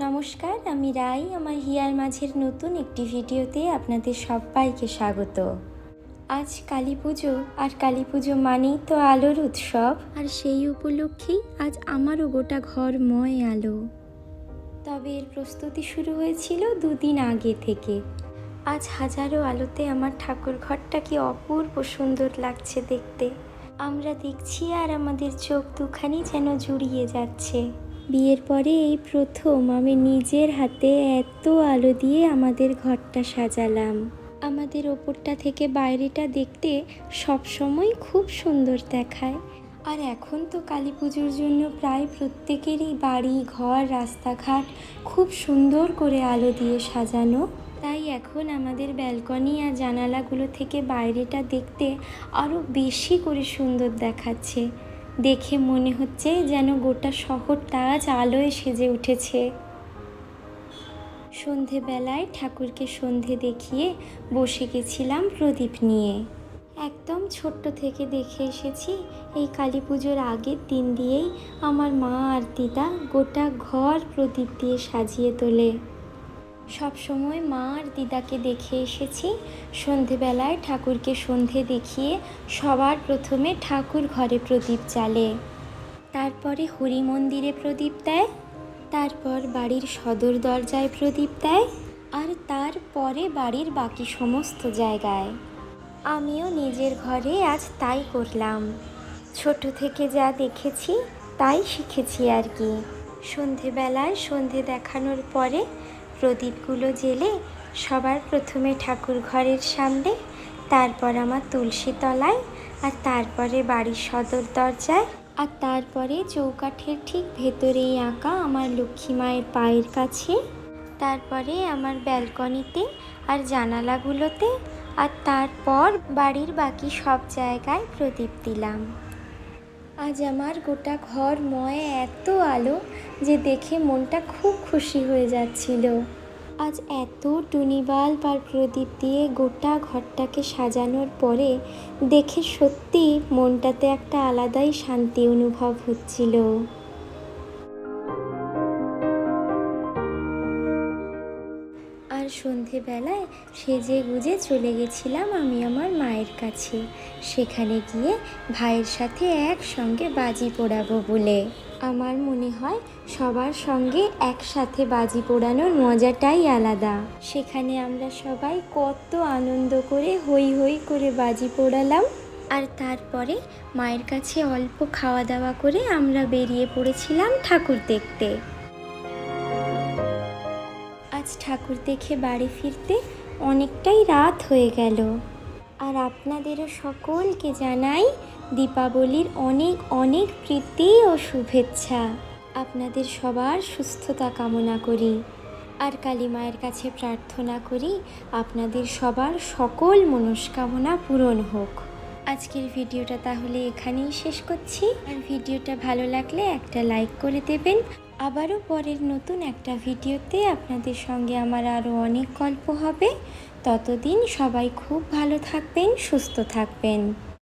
নমস্কার আমি রাই। আমার হিয়ার মাঝের নতুন একটি ভিডিওতে আপনাদের সবাইকে স্বাগত। আজ কালী পুজো আর কালী পুজো মানেই তো আলোর উৎসব। আর সেই উপলক্ষেই আজ আমারও গোটা ঘরময় আলো। তবে এর প্রস্তুতি শুরু হয়েছিল দুদিন আগে থেকে। আজ হাজারো আলোতে আমার ঠাকুর ঘরটা কি অপূর্ব সুন্দর লাগছে দেখতে। আমরা দেখছি আর আমাদের চোখ দুখানি যেন জুড়িয়ে যাচ্ছে। বিয়ের পরে এই প্রথম আমি নিজের হাতে এত আলো দিয়ে আমাদের ঘরটা সাজালাম। আমাদের ওপরটা থেকে বাইরেটা দেখতে সবসময় খুব সুন্দর দেখায়। আর এখন তো কালী পুজোর জন্য প্রায় প্রত্যেকেরই বাড়ি, ঘর, রাস্তাঘাট খুব সুন্দর করে আলো দিয়ে সাজানো। তাই এখন আমাদের ব্যালকনি আর জানালাগুলো থেকে বাইরেটা দেখতে আরও বেশি করে সুন্দর দেখাচ্ছে। দেখে মনে হচ্ছে যেন গোটা শহরটা আজ আলোয় সেজে উঠেছে। সন্ধেবেলায় ঠাকুরকে সন্ধে দেখিয়ে বসে গেছিলাম প্রদীপ নিয়ে। একদম ছোট্ট থেকে দেখে এসেছি, এই কালী পুজোর আগের দিন দিয়েই আমার মা আর দিদা গোটা ঘর প্রদীপ দিয়ে সাজিয়ে তোলে। সবসময় মা আর দিদাকে দেখে এসেছি। সন্ধেবেলায় ঠাকুরকে সন্ধে দেখিয়ে সবার প্রথমে ঠাকুর ঘরে প্রদীপ জ্বালে। তারপরে হরি মন্দিরে প্রদীপ দেয়। তারপর বাড়ির সদর দরজায় প্রদীপ দেয়। আর তারপরে বাড়ির বাকি সমস্ত জায়গায়। আমিও নিজের ঘরে আজ তাই করলাম। ছোট থেকে যা দেখেছি, তাই শিখেছি আর কি। সন্ধেবেলায় সন্ধে দেখানোর পরে প্রদীপগুলো জেলে সবার প্রথমে ঠাকুর ঘরের সামনে, তারপর আমার তুলসী তলায়, আর তারপরে বাড়ির সদর দরজায়, আর তারপরে চৌকাঠের ঠিক ভেতরেই আঁকা আমার লক্ষ্মী মায়ের পায়ের কাছে, তারপরে আমার ব্যালকনিতে আর জানালাগুলোতে, আর তারপর বাড়ির বাকি সব জায়গায় প্রদীপ দিলাম। আজ আমার গোটা ঘর ময় এত আলো যে দেখে মনটা খুব খুশি হয়ে যাচ্ছিল। আজ এত টুনিবাল আর প্রদীপ দিয়ে গোটা ঘরটাকে সাজানোর পরে দেখে সত্যি মনটাতে একটা আলাদাই শান্তি অনুভব হচ্ছিল। আর সন্ধেবেলায় সেজে গুজে চলে গেছিলাম আমি আমার মায়ের কাছে। সেখানে গিয়ে ভাইয়ের সাথে একসঙ্গে বাজি পোড়াবো বলে। আমার মনে হয় সবার সঙ্গে একসাথে বাজি পোড়ানোর মজাটাই আলাদা। সেখানে আমরা সবাই কত আনন্দ করে হই হই করে বাজি পোড়ালাম। আর তারপরে মায়ের কাছে অল্প খাওয়া দাওয়া করে আমরা বেরিয়ে পড়েছিলাম ঠাকুর দেখতে। আজ ঠাকুর দেখে বাড়ি ফিরতে অনেকটাই রাত হয়ে গেল। আর আপনাদেরও সকলকে জানাই দীপাবলির অনেক অনেক প্রীতি ও শুভেচ্ছা। আপনাদের সবার সুস্থতা কামনা করি। আর কালী মায়ের কাছে প্রার্থনা করি, আপনাদের সবার সকল মনস্কামনা পূরণ হোক। আজকের ভিডিওটা তাহলে এখানেই শেষ করছি। আর ভিডিওটা ভালো লাগলে একটা লাইক করে দেবেন। আবারও পরের নতুন একটা ভিডিওতে আপনাদের সঙ্গে আমার আরও অনেক গল্প হবে। ততদিন সবাই খুব ভালো থাকবেন, সুস্থ থাকবেন।